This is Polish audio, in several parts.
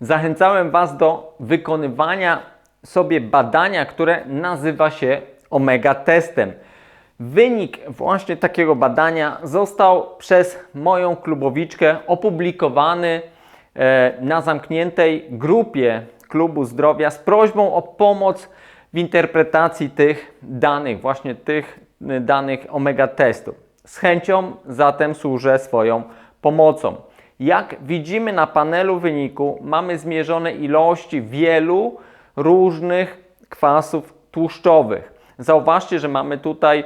zachęcałem Was do wykonywania sobie badania, które nazywa się omega testem. Wynik właśnie takiego badania został przez moją klubowiczkę opublikowany e, na zamkniętej grupie Klubu Zdrowia z prośbą o pomoc w interpretacji tych danych, właśnie tych y, danych omega testu. Z chęcią zatem służę swoją pomocą. Jak widzimy na panelu wyniku, mamy zmierzone ilości wielu różnych kwasów tłuszczowych. Zauważcie, że mamy tutaj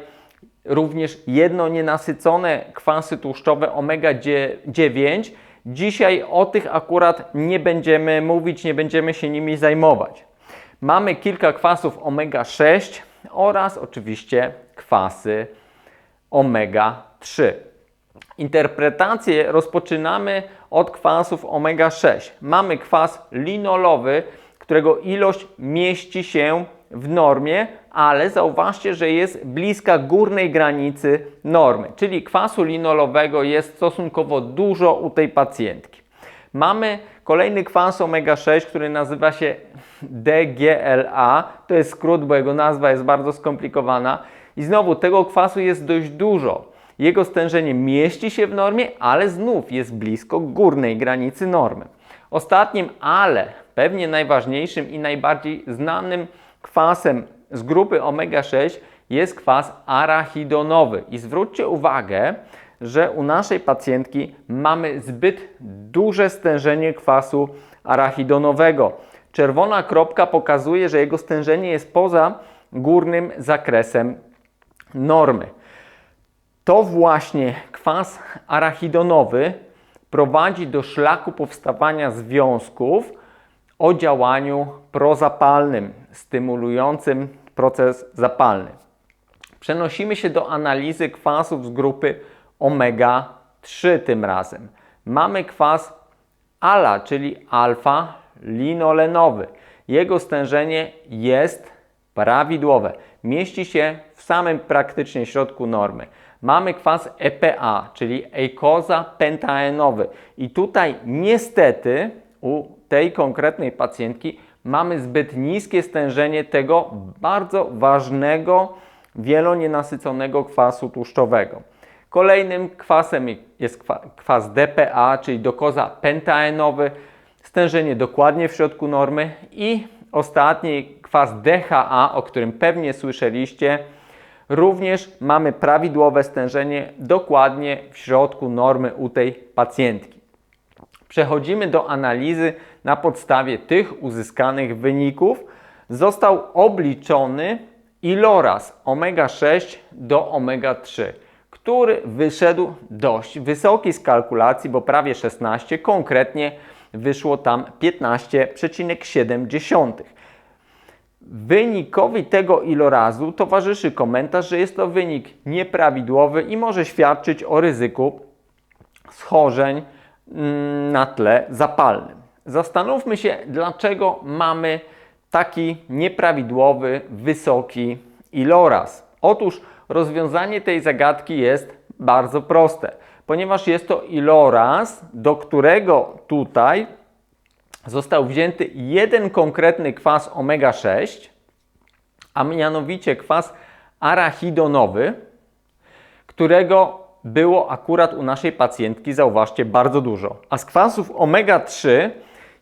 również jedno nienasycone kwasy tłuszczowe omega-9. Dzisiaj o tych akurat nie będziemy mówić, nie będziemy się nimi zajmować. Mamy kilka kwasów omega-6 oraz oczywiście kwasy omega-3. Interpretację rozpoczynamy od kwasów omega-6. Mamy kwas linolowy, którego ilość mieści się w normie, ale zauważcie, że jest bliska górnej granicy normy, czyli kwasu linolowego jest stosunkowo dużo u tej pacjentki. Mamy kolejny kwas omega-6, który nazywa się DGLA. To jest skrót, bo jego nazwa jest bardzo skomplikowana. I znowu tego kwasu jest dość dużo. Jego stężenie mieści się w normie, ale znów jest blisko górnej granicy normy. Ostatnim, ale pewnie najważniejszym i najbardziej znanym kwasem z grupy omega-6 jest kwas arachidonowy. I zwróćcie uwagę, że u naszej pacjentki mamy zbyt duże stężenie kwasu arachidonowego. Czerwona kropka pokazuje, że jego stężenie jest poza górnym zakresem normy. To właśnie kwas arachidonowy prowadzi do szlaku powstawania związków o działaniu prozapalnym, stymulującym proces zapalny. Przenosimy się do analizy kwasów z grupy omega-3 tym razem. Mamy kwas ALA, czyli alfa-linolenowy. Jego stężenie jest prawidłowe. Mieści się w samym praktycznie środku normy. Mamy kwas EPA, czyli eikoza pentaenowy. I tutaj niestety u tej konkretnej pacjentki mamy zbyt niskie stężenie tego bardzo ważnego, wielonienasyconego kwasu tłuszczowego. Kolejnym kwasem jest kwas DPA, czyli dokoza pentaenowy, stężenie dokładnie w środku normy i ostatni kwas DHA, o którym pewnie słyszeliście, również mamy prawidłowe stężenie dokładnie w środku normy u tej pacjentki. Przechodzimy do analizy na podstawie tych uzyskanych wyników. Został obliczony iloraz omega-6 do omega-3 który wyszedł dość wysoki z kalkulacji, bo prawie 16, konkretnie wyszło tam 15,7. Wynikowi tego ilorazu towarzyszy komentarz, że jest to wynik nieprawidłowy i może świadczyć o ryzyku schorzeń mm, na tle zapalnym. Zastanówmy się, dlaczego mamy taki nieprawidłowy, wysoki iloraz. Otóż rozwiązanie tej zagadki jest bardzo proste, ponieważ jest to iloraz, do którego tutaj został wzięty jeden konkretny kwas omega-6, a mianowicie kwas arachidonowy, którego było akurat u naszej pacjentki, zauważcie, bardzo dużo. A z kwasów omega-3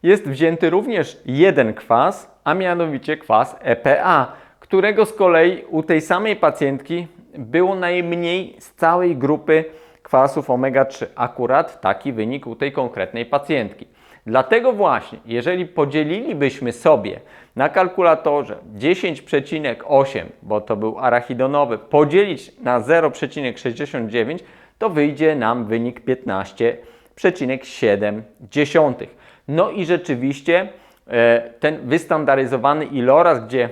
jest wzięty również jeden kwas, a mianowicie kwas EPA, którego z kolei u tej samej pacjentki było najmniej z całej grupy kwasów omega-3. Akurat taki wynik u tej konkretnej pacjentki. Dlatego właśnie, jeżeli podzielilibyśmy sobie na kalkulatorze 10,8, bo to był arachidonowy, podzielić na 0,69, to wyjdzie nam wynik 15,7. No i rzeczywiście e, ten wystandaryzowany iloraz, gdzie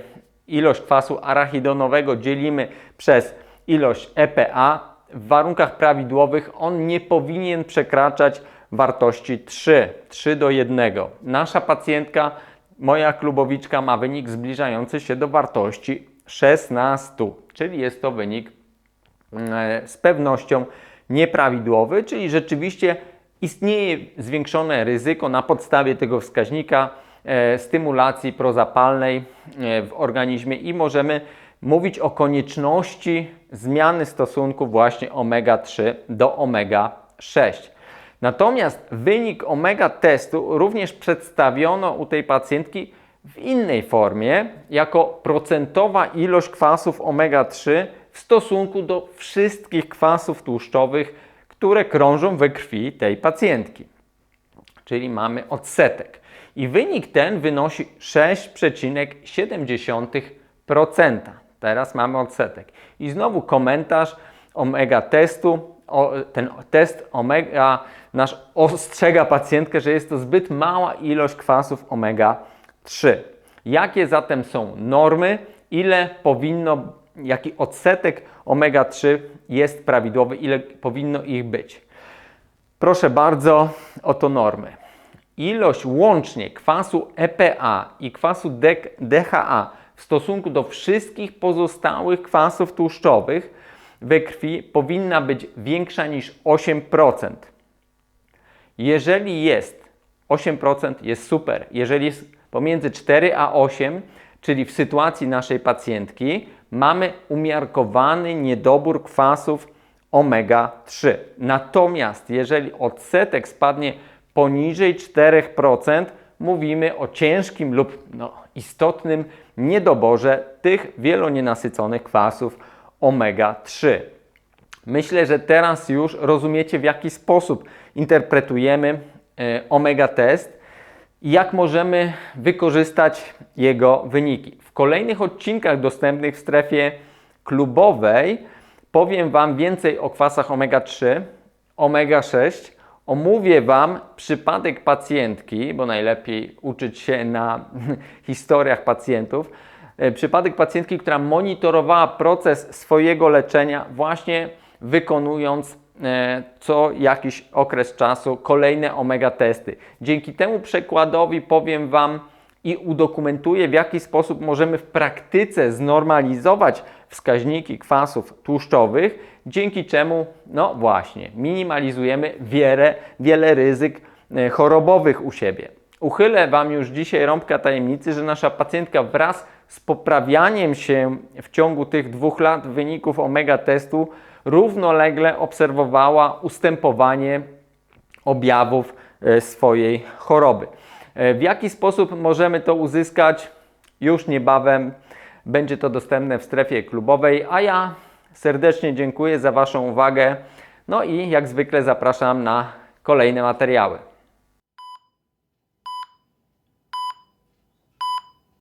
ilość kwasu arachidonowego dzielimy przez ilość EPA, w warunkach prawidłowych on nie powinien przekraczać wartości 3, 3 do 1. Nasza pacjentka, moja klubowiczka ma wynik zbliżający się do wartości 16, czyli jest to wynik mm, z pewnością nieprawidłowy, czyli rzeczywiście istnieje zwiększone ryzyko na podstawie tego wskaźnika e, stymulacji prozapalnej e, w organizmie i możemy mówić o konieczności zmiany stosunku właśnie omega-3 do omega-6. Natomiast wynik omega testu również przedstawiono u tej pacjentki w innej formie, jako procentowa ilość kwasów omega-3 w stosunku do wszystkich kwasów tłuszczowych, które krążą we krwi tej pacjentki. Czyli mamy odsetek. I wynik ten wynosi 6,7%. Teraz mamy odsetek. I znowu komentarz omega testu. O, ten test omega nasz ostrzega pacjentkę, że jest to zbyt mała ilość kwasów omega 3. Jakie zatem są normy? Ile powinno, jaki odsetek omega-3 jest prawidłowy? Ile powinno ich być? Proszę bardzo, oto normy. Ilość łącznie kwasu EPA i kwasu DHA w stosunku do wszystkich pozostałych kwasów tłuszczowych we krwi powinna być większa niż 8%. Jeżeli jest 8%, jest super. Jeżeli jest pomiędzy 4 a 8, czyli w sytuacji naszej pacjentki, mamy umiarkowany niedobór kwasów omega-3. Natomiast jeżeli odsetek spadnie poniżej 4%, mówimy o ciężkim lub no, istotnym niedoborze tych wielonienasyconych kwasów omega-3. Myślę, że teraz już rozumiecie, w jaki sposób interpretujemy e, omega test i jak możemy wykorzystać jego wyniki. W kolejnych odcinkach dostępnych w strefie klubowej powiem Wam więcej o kwasach omega-3, omega-6. Omówię Wam przypadek pacjentki, bo najlepiej uczyć się na historiach pacjentów. E, przypadek pacjentki, która monitorowała proces swojego leczenia, właśnie wykonując E, co jakiś okres czasu kolejne omega testy. Dzięki temu przykładowi powiem Wam i udokumentuję, w jaki sposób możemy w praktyce znormalizować wskaźniki kwasów tłuszczowych, dzięki czemu, no właśnie, minimalizujemy wiele, wiele ryzyk e, chorobowych u siebie. Uchylę Wam już dzisiaj rąbka tajemnicy, że nasza pacjentka wraz z poprawianiem się w ciągu tych dwóch lat wyników omega testu równolegle obserwowała ustępowanie objawów e, swojej choroby. E, w jaki sposób możemy to uzyskać? Już niebawem będzie to dostępne w strefie klubowej, a ja serdecznie dziękuję za Waszą uwagę. No i jak zwykle zapraszam na kolejne materiały.